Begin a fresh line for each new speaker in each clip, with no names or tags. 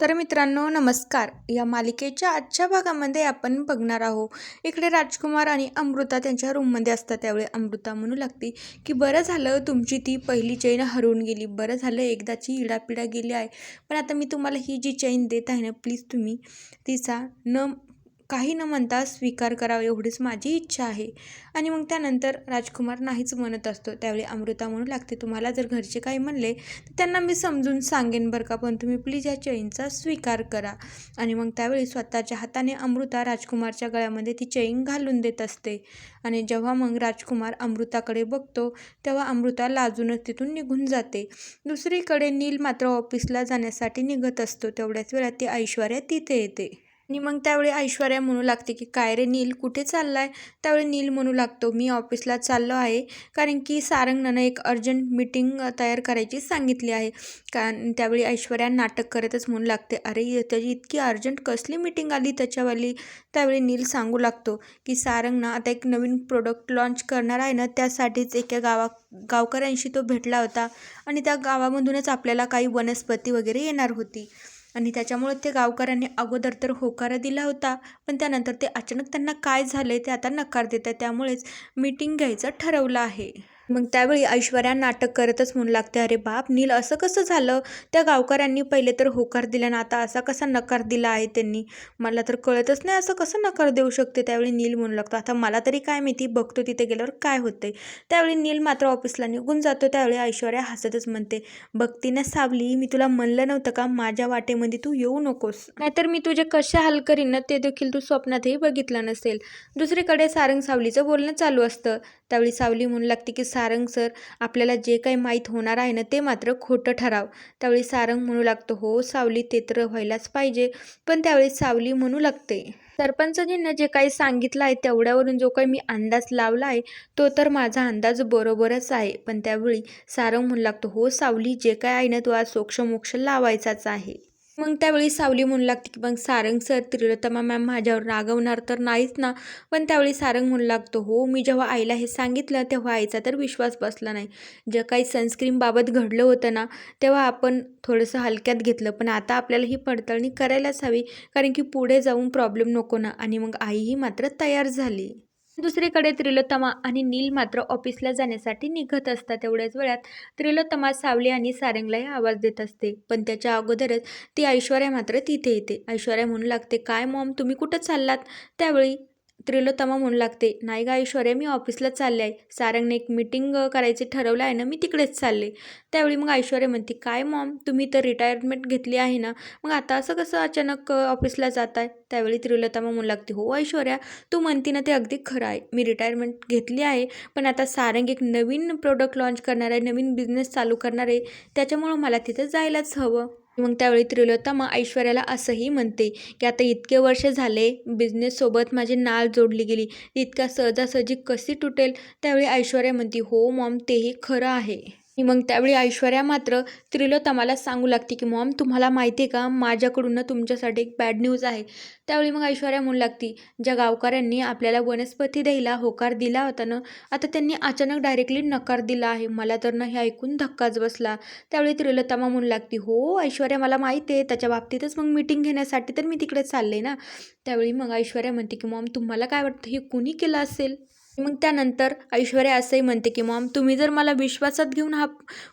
तर मित्रांनो नमस्कार. या मालिकेच्या आजच्या भागामध्ये आपण बघणार आहोत इकडे राजकुमार आणि अमृता त्यांच्या रूममध्ये असतात. त्यावेळी अमृता म्हणू लागते की बरं झालं तुमची ती पहिली चैन हरवून गेली. बरं झालं एकदाची इडापिडा गेली आहे. पण आता मी तुम्हाला ही जी चैन देत आहे ना प्लीज तुम्ही तिचा न काही न म्हणता स्वीकार करावा एवढीच माझी इच्छा आहे. आणि मग त्यानंतर राजकुमार नाहीच म्हणत असतो. त्यावेळी अमृता म्हणू लागते तुम्हाला जर घरचे काही म्हणले तर त्यांना मी समजून सांगेन बरं का पण तुम्ही प्लीज या चैनचा स्वीकार करा. आणि मग त्यावेळी स्वतःच्या हाताने अमृता राजकुमारच्या गळ्यामध्ये ती चैन घालून देत असते. आणि जेव्हा मग राजकुमार अमृताकडे बघतो तेव्हा अमृता लाजूनच तिथून निघून जाते. दुसरीकडे नील मात्र ऑफिसला जाण्यासाठी निघत असतो. तेवढ्याच वेळात ती ऐश्वर्या तिथे येते. आणि मग त्यावेळी ऐश्वर्या म्हणू लागते की काय रे नील कुठे चालला आहे त्यावेळी नील म्हणू लागतो मी ऑफिसला चाललो आहे कारण की सारंगनं एक अर्जंट मीटिंग तयार करायची सांगितली आहे. कारण त्यावेळी ऐश्वर्या नाटक करतच म्हणू लागते अरे त्याची इतकी अर्जंट कसली मीटिंग आली त्याच्यावाली? त्यावेळी नील सांगू लागतो की सारंगनं आता एक नवीन प्रोडक्ट लॉन्च करणार आहे ना त्यासाठीच एका गावा गावकऱ्यांशी तो भेटला होता आणि त्या गावामधूनच आपल्याला काही वनस्पती वगैरे येणार होती. आणि त्याच्यामुळे ते गावकऱ्यांनी अगोदर तर होकार दिला होता पण त्यानंतर ते अचानक त्यांना काय झालं आहे ते आता नकार देत आहे त्यामुळेच मीटिंग घ्यायचं ठरवलं आहे. मग त्यावेळी ऐश्वर्या नाटक करतच म्हणू लागते अरे बाप नील असं कसं झालं? त्या गावकऱ्यांनी पहिले तर होकार दिला ना आता असा कसा नकार दिला आहे त्यांनी? मला तर कळतच नाही असं कसं नकार देऊ शकते? त्यावेळी नील म्हणू लागतो आता मला तरी काय माहिती? बघतो तिथे गेल्यावर काय होतंय. त्यावेळी नील मात्र ऑफिसला निघून जातो त्यावेळी ऐश्वर्या हसतच म्हणते बघती सावली मी तुला म्हणलं नव्हतं का? माझ्या वाटेमध्ये तू येऊ नकोस. नाहीतर मी तुझे कसे हाल करीन ते देखील तू स्वप्नातही बघितलं नसेल. दुसरीकडे सारंग सावलीचं बोलणं चालू असतं. त्यावेळी सावली म्हणू लागते की सारंग सर आपल्याला जे काही माहीत होणार आहे ना ते मात्र खोटं ठराव. त्यावेळी सारंग म्हणू लागतो हो सावली ते तर व्हायलाच पाहिजे पण त्यावेळी सावली म्हणू लागते. सरपंचजींना जे काही सांगितलं आहे तेवढ्यावरून जो काही मी अंदाज लावला आहे तो तर माझा अंदाज बरोबरच आहे. पण त्यावेळी सारंग म्हणू लागतो हो सावली जे काय आहे ना तो आज सोक्षमोक्ष लावायचाच आहे. मग त्यावेळी सावली म्हणू लागते की मग सारंग सर त्रिलोत्तमा मॅम माझ्यावर रागवणार तर नाहीच ना. पण त्यावेळी सारंग म्हणू लागतो हो मी जेव्हा आईला हे सांगितलं तेव्हा आईचा तर विश्वास बसला नाही. जे काही सनस्क्रीनबाबत घडलं होतं ना तेव्हा आपण थोडंसं हलक्यात घेतलं. पण आता आपल्याला ही पडताळणी करायलाच हवी कारण की पुढे जाऊन प्रॉब्लेम नको ना. आणि मग आईही मात्र तयार झाली. दुसरीकडे त्रिलोत्तमा आणि नील मात्र ऑफिसला जाण्यासाठी निघत असतात. तेवढ्याच वेळात त्रिलोत्तमा सावली आणि सारंगलाही आवाज देत असते. पण त्याच्या अगोदरच ती ऐश्वर्या मात्र तिथे येते. ऐश्वर्या म्हणू लागते काय मॉम तुम्ही कुठं चाललात? त्यावेळी त्रिलोत्तमा म्हणू लागते. नाही गा ऐश्वर्या मी ऑफिसला चालले आहे. सारंगने एक मीटिंग करायचे ठरवलं आहे ना मी तिकडेच चालले. त्यावेळी मग ऐश्वर्या म्हणते काय मॉम तुम्ही तर रिटायरमेंट घेतली आहे ना मग आता असं कसं अचानक ऑफिसला जात आहे त्यावेळी त्रिलोत्तमा म्हणू लागते हो ऐश्वर्या तू म्हणती ना ते अगदी खरं आहे. मी रिटायरमेंट घेतली आहे पण आता सारंग एक नवीन प्रोडक्ट लॉन्च करणार आहे नवीन बिझनेस चालू करणार आहे. त्याच्यामुळं मला तिथं जायलाच हवं. मग त्यावेळी त्रिलोत्तमा ऐश्वर्याला असंही म्हणते की आता इतके वर्ष झाले बिझनेससोबत माझी नाळ जोडली गेली. इतका इतक्या सहजासहजी कशी तुटेल? त्यावेळी ऐश्वर्या म्हणते हो मॉम तेही खरं आहे. आणि मग त्यावेळी ऐश्वर्या मात्र त्रिलोतमाला सांगू लागते की मॉम तुम्हाला माहिती आहे का? माझ्याकडून ना तुमच्यासाठी एक बॅड न्यूज आहे. त्यावेळी मग ऐश्वर्या म्हणू लागती ज्या गावकऱ्यांनी आपल्याला वनस्पती द्यायला होकार दिला होता ना आता त्यांनी अचानक डायरेक्टली नकार दिला आहे. मला तर ना हे ऐकून धक्काच बसला. त्यावेळी त्रिलोतमा म्हणू लागती हो ऐश्वर्या मला माहिती आहे त्याच्या बाबतीतच मग मीटिंग घेण्यासाठी तर मी तिकडे चालले ना. त्यावेळी मग ऐश्वर्या म्हणते की मॉम तुम्हाला काय वाटतं? हे कुणी केलं असेल? मग त्यानंतर ऐश्वर्या असंही म्हणते की मॉम तुम्ही जर मला विश्वासात घेऊन हा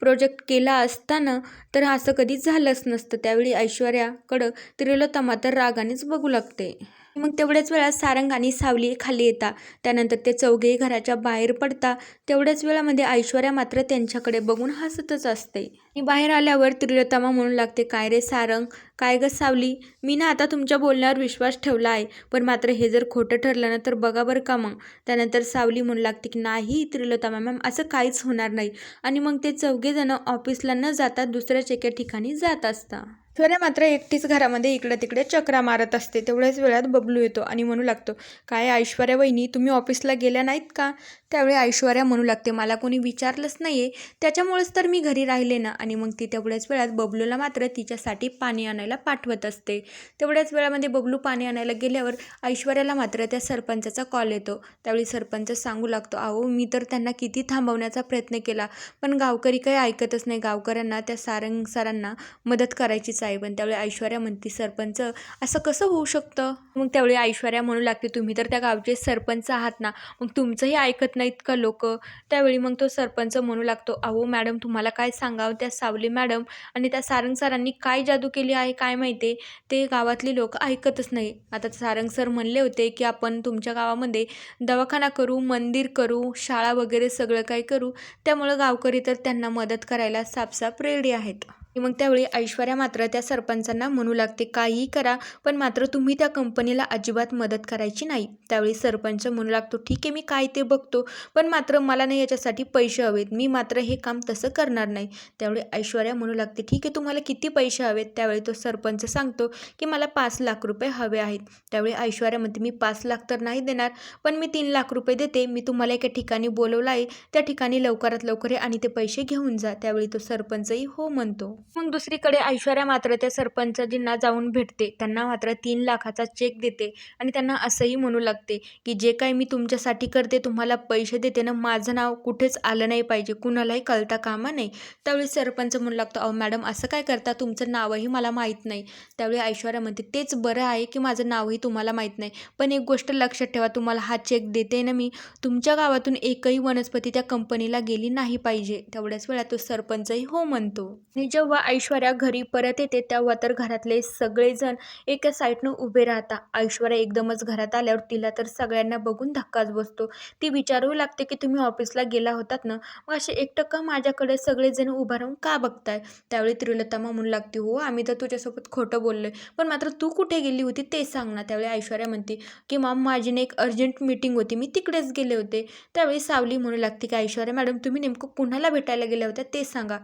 प्रोजेक्ट केला असता ना तर असं कधीच झालंच नसतं. त्यावेळी ऐश्वर्याकडं त्रिलोता मात्र रागानेच बघू लागते. मग तेवढ्याच वेळात सारंग आणि सावली खाली येतात त्यानंतर ते चौघे घराच्या बाहेर पडता. तेवढ्याच वेळामध्ये ऐश्वर्या मात्र त्यांच्याकडे बघून हसतच असते. आणि बाहेर आल्यावर त्रिलोत्तमा म्हणू लागते काय रे सारंग? काय ग सावली? मी ना आता तुमच्या बोलण्यावर विश्वास ठेवला आहे. पण मात्र हे जर खोटं ठरलं ना तर बघा बरं का मग. त्यानंतर सावली म्हणू लागते की नाही त्रिलोतामा मॅम असं काहीच होणार नाही. आणि मग ते चौघेजणं ऑफिसला न जाता दुसऱ्याच एका ठिकाणी जात असता. ऐश्वर्या मात्र एकटीच घरामध्ये इकडे तिकडे चक्रा मारत असते. तेवढ्याच वेळात बबलू येतो आणि म्हणू लागतो काय ऐश्वर्या वहिनी तुम्ही ऑफिसला गेल्या नाहीत का? त्यावेळी ऐश्वर्या म्हणू लागते मला कोणी विचारलंच नाही आहे त्याच्यामुळेच तर मी घरी राहिले ना. आणि मग ती तेवढ्याच वेळात बबलूला मात्र तिच्यासाठी पाणी आणायला पाठवत असते. तेवढ्याच वेळामध्ये बबलू पाणी आणायला गेल्यावर ऐश्वर्याला मात्र त्या सरपंचाचा कॉल येतो. त्यावेळी सरपंच सांगू लागतो अहो मी तर त्यांना किती थांबवण्याचा प्रयत्न केला पण गावकरी काही ऐकतच नाही. गावकऱ्यांना त्या सारंग सरांना मदत करायचीच आहे. पण त्यावेळी ऐश्वर्या म्हणते सरपंच असं कसं होऊ शकतं? मग त्यावेळी ऐश्वर्या म्हणू लागते तुम्ही तर त्या गावचे सरपंच आहात ना. मग तुमचंही ऐकत नाहीत का लोक. त्यावेळी मग तो सरपंच म्हणू लागतो अहो मॅडम तुम्हाला काय सांगावं त्या सावली मॅडम आणि त्या सारंग सरांनी काय जादू केली आहे काय माहिती ते गावातली लोक ऐकतच नाही. आता सारंग सर म्हणले होते की आपण तुमच्या गावामध्ये दवाखाना करू मंदिर करू शाळा वगैरे सगळं काही करू. त्यामुळं गावकरी तर त्यांना मदत करायला सापसाप रेडी आहेत. मग त्यावेळी ऐश्वर्या मात्र त्या सरपंचांना म्हणू लागते काहीही करा पण मात्र तुम्ही त्या कंपनीला अजिबात मदत करायची नाही. त्यावेळी सरपंच म्हणू लागतो ठीक आहे मी काय ते बघतो पण मात्र मला नाही याच्यासाठी पैसे हवेत मी मात्र हे काम तसं करणार नाही. त्यावेळी ऐश्वर्या म्हणू लागते ठीक आहे तुम्हाला किती पैसे हवेत? त्यावेळी तो सरपंच सांगतो की मला पाच लाख रुपये हवे आहेत. त्यावेळी ऐश्वर्या म्हणते मी पाच लाख तर नाही देणार पण मी तीन लाख रुपये देते मी तुम्हाला एका ठिकाणी बोलवलं आहे त्या ठिकाणी लवकरात लवकर आणि ते पैसे घेऊन जा. त्यावेळी तो सरपंचही हो म्हणतो. मग दुसरीकडे ऐश्वर्या मात्र त्या सरपंचजींना जाऊन भेटते. त्यांना मात्र तीन लाखाचा चेक देते आणि त्यांना असंही म्हणू लागते की जे काही मी तुमच्यासाठी करते तुम्हाला पैसे देते ना माझं नाव कुठेच आलं नाही पाहिजे कुणालाही कळता कामा नाही त्यावेळी सरपंच म्हणू लागतो अहो मॅडम असं काय करता? तुमचं नावही मला माहीत नाही. त्यावेळी ऐश्वर्या म्हणते तेच बरं आहे की माझं नावही तुम्हाला माहीत नाही पण एक गोष्ट लक्षात ठेवा तुम्हाला हा चेक देते ना मी तुमच्या गावातून एकही वनस्पती त्या कंपनीला गेली नाही पाहिजे. तेवढ्याच वेळा तो सरपंचही हो म्हणतो. आणि जेव्हा ऐश्वर्या घरी परत येते तेव्हा तर घरातले सगळेजण एका साईडनं उभे राहतात. ऐश्वर्या एकदमच घरात आल्यावर तिला तर सगळ्यांना बघून धक्काच बसतो. ती विचारू लागते की तुम्ही ऑफिसला गेला होतात ना? मग असे एकटं का माझ्याकडे सगळेजण उभा राहून का बघताय? त्यावेळी त्रिलोत्तमा म्हणू लागते हो आम्ही तर तुझ्यासोबत खोटं बोललोय. पण मात्र तू कुठे गेली होती ते सांग ना. त्यावेळी ऐश्वर्या म्हणते की मॅम माझी ना एक अर्जंट मीटिंग होती. मी तिकडेच गेले होते. त्यावेळी सावली म्हणू लागते की ऐश्वर्या मॅडम तुम्ही नेमकं कुणाला भेटायला गेल्या होत्या ते सांगा.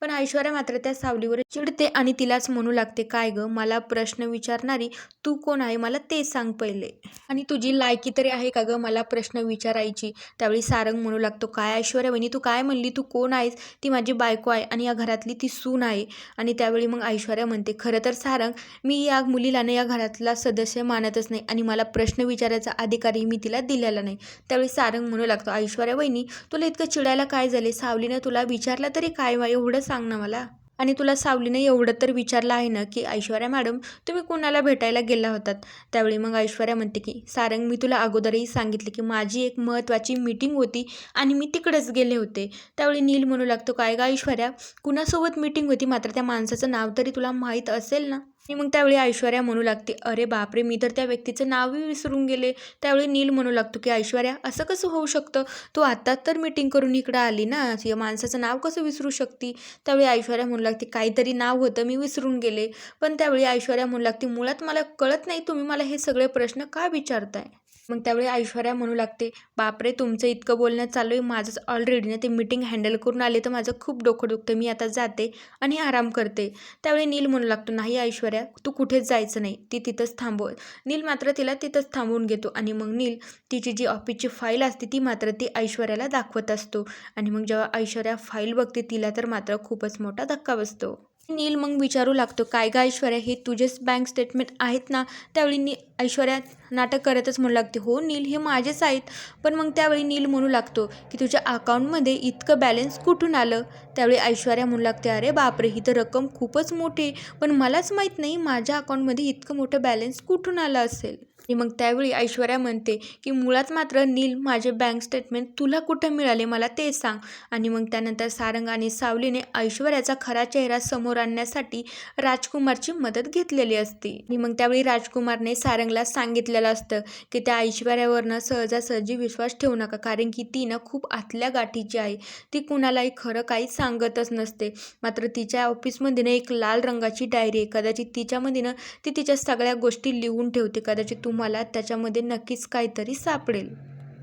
पण ऐश्वर्या मात्र त्या सावलीवर चिडते आणि तिलाच म्हणू लागते काय गं मला प्रश्न विचारणारी तू कोण आहे? मला ते सांग पहिले. आणि तुझी लायकी तरी आहे का गं मला प्रश्न विचारायची? त्यावेळी सारंग म्हणू लागतो काय ऐश्वर्या वहिनी तू काय म्हणली? तू कोण आहेस? ती माझी बायको आहे आणि या घरातली ती सून आहे. आणि त्यावेळी मग ऐश्वर्या म्हणते खरं तर सारंग मी या मुलीलाने या घरातला सदस्य मानतच नाही आणि मला प्रश्न विचारायचा अधिकारही मी तिला दिलेला नाही. त्यावेळी सारंग म्हणू लागतो ऐश्वर्या वहिनी तुला इतकं चिडायला काय झाले? सावलीनं तुला विचारलं तरी काय वा? एवढं सांग ना मला. आणि तुला सावलीने एवढं तर विचारलं आहे ना की ऐश्वर्या मॅडम तुम्ही कुणाला भेटायला गेला होतात? त्यावेळी मग ऐश्वर्या म्हणते की सारंग मी तुला अगोदरही सांगितले की माझी एक महत्त्वाची मीटिंग होती आणि मी तिकडेच गेले होते. त्यावेळी नील म्हणू लागतो काय का ऐश्वर्या? कुणासोबत मीटिंग होती? मात्र त्या माणसाचं नाव तरी तुला माहीत असेल ना? आणि मग त्यावेळी ऐश्वर्या म्हणू लागते अरे बापरे मी तर त्या व्यक्तीचं नावही विसरून गेले. त्यावेळी नील म्हणू लागतो की ऐश्वर्या असं कसं होऊ शकतं? तू आत्ताच तर मीटिंग करून इकडं आली ना या माणसाचं नाव कसं विसरू शकते? त्यावेळी ऐश्वर्या म्हणू लागते काहीतरी नाव होतं मी विसरून गेले. पण त्यावेळी ऐश्वर्या म्हणू लागते मुळात मला कळत नाही तुम्ही मला हे सगळे प्रश्न का विचारताय? मग त्यावेळी ऐश्वर्या म्हणू लागते बापरे तुमचं इतकं बोलणं चालू आहे. माझंच ऑलरेडी ना ते मीटिंग हँडल करून आले तर माझं खूप डोकं दुखतं मी आता जाते आणि आराम करते. त्यावेळी नील म्हणू लागतो नाही ऐश्वर्या तू कुठेच जायचं नाही. ती तिथंच थांबव. नील मात्र तिला तिथंच थांबवून घेतो आणि मग नील तिची जी ऑफिसची फाईल असते ती मात्र ती ऐश्वर्याला दाखवत असतो. आणि मग जेव्हा ऐश्वर्या फाईल बघते तिला तर मात्र खूपच मोठा धक्का बसतो. नील मग विचारू लागतो काय गा ऐश्वर्या हे तुझेच बँक स्टेटमेंट आहेत ना? त्यावेळी नी ऐश्वर्या नाटक करतच म्हणू लागते हो नील हे माझेच आहेत. पण मग त्यावेळी नील म्हणू लागतो की तुझ्या अकाउंटमध्ये इतकं बॅलन्स कुठून आलं? त्यावेळी ऐश्वर्या म्हणू लागते अरे बापरे ही तर रक्कम खूपच मोठी आहे पण मलाच माहीत नाही माझ्या अकाउंटमध्ये इतकं मोठं बॅलन्स कुठून आलं असेल? आणि मग त्यावेळी ऐश्वर्या म्हणते की मुळात मात्र नील माझे बँक स्टेटमेंट तुला कुठं मिळाले मला ते सांग. आणि मग त्यानंतर सारंग आणि सावलीने ऐश्वर्याचा खरा चेहरा समोर आणण्यासाठी राजकुमारची मदत घेतलेली असते. आणि मग त्यावेळी राजकुमारने सारंगला सांगितलेलं असतं की त्या ऐश्वर्यावरनं सहजासहजी विश्वास ठेवू नका कारण की ती ना खूप आतल्या गाठीची आहे. ती कुणालाही खरं काही सांगतच नसते. मात्र तिच्या ऑफिसमध्ये ना एक लाल रंगाची डायरी आहे. कदाचित तिच्यामध्ये ना ती तिच्या सगळ्या गोष्टी लिहून ठेवते. कदाचित तुम तुम्हाला त्याच्यामध्ये नक्कीच काहीतरी सापडेल.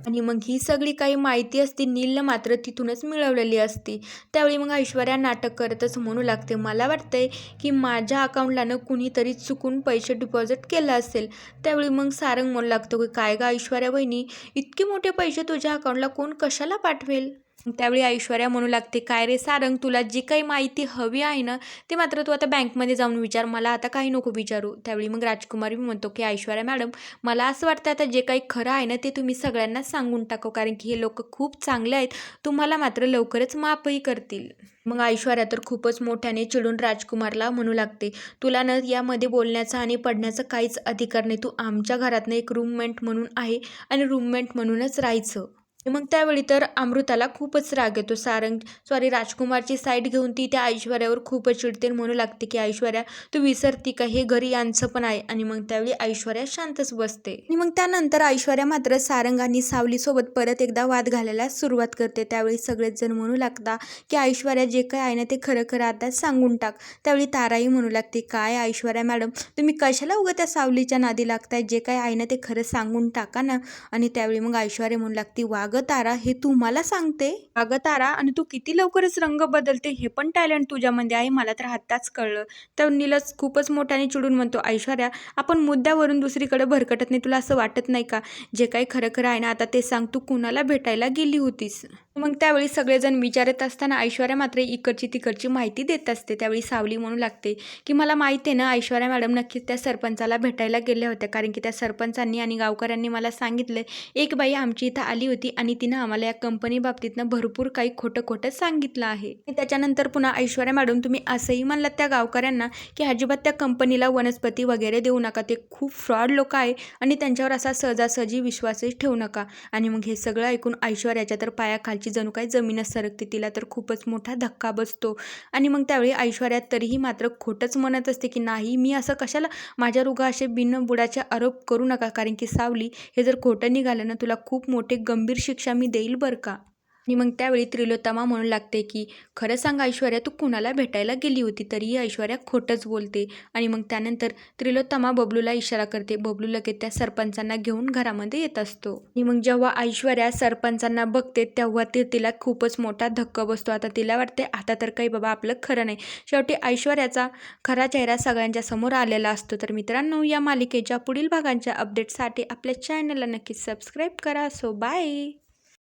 आणि मग ही सगळी काही माहिती असते नीलनं मात्र तिथूनच मिळवलेली असते. त्यावेळी मग ऐश्वर्या नाटक करतच म्हणू लागते मला वाटतंय की माझ्या अकाउंटला कुणीतरी चुकून पैसे डिपॉझिट केलं असेल. त्यावेळी मग सारंग म्हणू लागतो की काय गं ऐश्वर्या बहिणी इतके मोठे पैसे तुझ्या अकाउंटला कोण कशाला पाठवेल? त्यावेळी ऐश्वर्या म्हणू लागते काय रे सारंग तुला जी काही माहिती हवी आहे ना ते मात्र तू आता बँकमध्ये जाऊन विचार. मला आता काही नको विचारू. त्यावेळी मग राजकुमारी म्हणतो की ऐश्वर्या मॅडम मला असं वाटतं आता जे काही खरं आहे ना ते तुम्ही सगळ्यांना सांगून टाकू कारण की हे लोक खूप चांगले आहेत. तुम्हाला मात्र लवकरच माफही करतील. मग ऐश्वर्या तर खूपच मोठ्याने चिडून राजकुमारला म्हणू लागते तुला न यामध्ये बोलण्याचा आणि पडण्याचा काहीच अधिकार नाही. तू आमच्या घरातनं एक रूममेंट म्हणून आहे आणि रूममेंट म्हणूनच राहायचं. मग त्यावेळी तर अमृताला खूपच राग येतो. सारंग सॉरी राजकुमारची साईड घेऊन ती त्या ऐश्वर्यावर खूपच चिडते म्हणू लागते की ऐश्वर्या तू विसरती का? हे घरी यांचं पण आहे. आणि मग त्यावेळी ऐश्वर्या शांतच बसते. आणि मग त्यानंतर ऐश्वर्या मात्र सारंग आणि सावलीसोबत परत एकदा वाद घालायला सुरुवात करते. त्यावेळी सगळेच जण म्हणू लागता की ऐश्वर्या जे काय आहे ना ते खरं खरं आता सांगून टाक. त्यावेळी ताराही म्हणू लागते काय ऐश्वर्या मॅडम तुम्ही कशाला उगं त्या सावलीच्या नादी लागताय? जे काय आहे ना ते खरं सांगून टाका ना. आणि त्यावेळी मग ऐश्वर्या म्हणू लागते वाघ तारा हे तू मला सांगते? अगं तारा आणि तू किती लवकरच रंग बदलते हे पण टॅलेंट तुझ्यामध्ये आहे मला तर आत्ताच कळलं. तर नीलज खूपच मोठ्याने चिडून म्हणतो ऐश्वर्या आपण मुद्द्यावरून दुसरीकडे भरकटत नाही तुला असं वाटत नाही का? जे काही खरं खरं आहे ना आता ते सांग तू कुणाला भेटायला गेली होतीस? मग त्यावेळी सगळेजण विचारत असताना ऐश्वर्या मात्र इकडची तिकडची माहिती देत असते. त्यावेळी सावली म्हणू लागते की मला माहिती आहे ना ऐश्वर्या मॅडम नक्कीच त्या सरपंचाला भेटायला गेल्या होत्या. कारण की त्या सरपंचांनी आणि गावकऱ्यांनी मला सांगितलं एक बाई आमची इथं आली होती आणि तिनं आम्हाला या कंपनी बाबतीतनं भरपूर काही खोटं खोटं सांगितलं आहे. त्याच्यानंतर पुन्हा ऐश्वर्या मॅडम तुम्ही असंही म्हणलात त्या गावकऱ्यांना की अजिबात त्या कंपनीला वनस्पती वगैरे देऊ नका. ते खूप फ्रॉड लोक आहे आणि त्यांच्यावर असा सहजासहजी विश्वासही ठेवू नका. आणि मग हे सगळं ऐकून ऐश्वर्याच्या तर पायाखालची जणू काही जमीनच सरकते तिला तर खूपच मोठा धक्का बसतो. आणि मग त्यावेळी ऐश्वर्या तरीही मात्र खोटंच म्हणत असते की नाही मी असं कशाला माझ्या रुगा असे बिनबुडाचे आरोप करू नका कारण की सावली हे जर खोटं निघालं ना तुला खूप मोठे गंभीर शिक्षा मी देईल बरं का? आणि मग त्यावेळी त्रिलोत्तमा म्हणू लागते की खरं सांग ऐश्वर्या तू कुणाला भेटायला गेली होती तरीही ऐश्वर्या खोटंच बोलते. आणि मग त्यानंतर त्रिलोत्तमा बबलूला इशारा करते. बबलू लगेच त्या सरपंचांना घेऊन घरामध्ये येत असतो. आणि मग जेव्हा ऐश्वर्या सरपंचांना बघते तेव्हा ते तिला खूपच मोठा धक्का बसतो. आता तिला वाटते आता तर काही बाबा आपलं खरं नाही. शेवटी ऐश्वर्याचा खरा चेहरा सगळ्यांच्या समोर आलेला असतो. तर मित्रांनो या मालिकेच्या पुढील भागांच्या अपडेटसाठी आपल्या चॅनलला नक्की सबस्क्राईब करा. So bye